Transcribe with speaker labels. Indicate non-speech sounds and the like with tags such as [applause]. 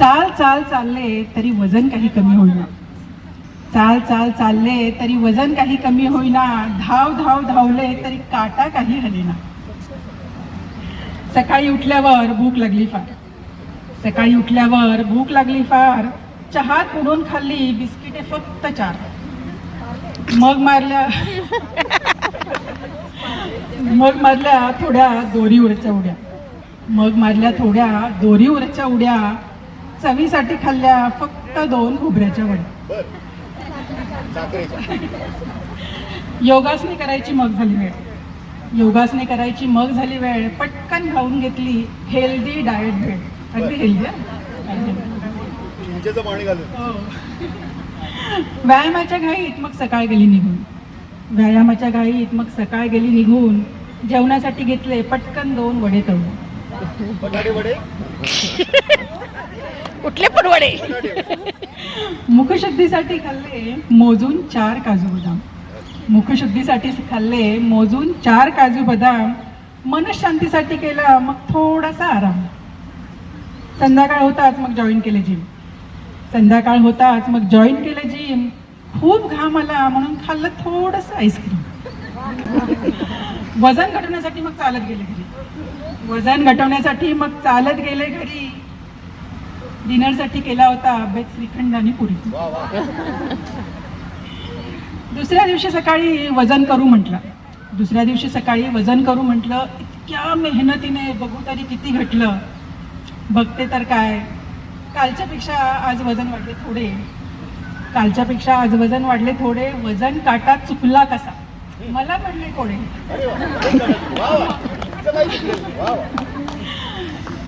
Speaker 1: चाल चाल चालले तरी वजन काही कमी होईना. चाल चाल चालले तरी वजन काही कमी होईना. धाव धाव धावले तरी काटा काही हलेना. सकाळी उठल्यावर भूक लागली फार. सकाळी उठल्यावर भूक लागली फार. चहात उडून खाल्ली बिस्किटे फक्त चार. मग मारल्या मग मारल्या थोड्या दोरीवरच्या उड्या. मग मारल्या थोड्या दोरीवरच्या उड्या. चवीसाठी खाल्ल्या फक्त दोन खोबऱ्याच्या वड्या. योगासने करायची मग झाली वेळ. योगासने करायची मग झाली वेळ. पटकन खाऊन घेतली हेल्दी डाएट भेळ अगदी हेल्दी हो. व्यायामाच्या घाईत मग सकाळ गेली निघून. व्यायामाच्या घाईत मग सकाळ गेली निघून. जेवणासाठी घेतले पटकन दोन वडे तळून. [laughs]
Speaker 2: कुठले पण वडे
Speaker 1: मुखशुद्धीसाठी खाल्ले मोजून चार काजू बदाम. मुखशुद्धीसाठी खाल्ले मोजून चार काजू बदाम. मनशांतीसाठी केला मग थोडासा आराम. संध्याकाळ होताच मग जॉईन केले जिम संध्याकाळ होताच मग जॉईन केलं जिम खूप घाम आला म्हणून खाल्लं थोडंसं आईस्क्रीम वजन घटवण्यासाठी मग चालत गेले घरी. वजन घटवण्यासाठी मग चालत गेले घरी. डिनरसाठी केला होता बेत श्रीखंड आणि पुरी. दुसऱ्या दिवशी सकाळी वजन करू म्हटलं. दुसऱ्या दिवशी सकाळी वजन करू म्हटलं इतक्या मेहनतीने बघू तरी किती घटलं. बघते तर काय? कालच्यापेक्षा आज वजन वाढले थोडे. कालच्यापेक्षा आज वजन वाढले थोडे. वजन काटा चुकला कसा? मला पडले कोडे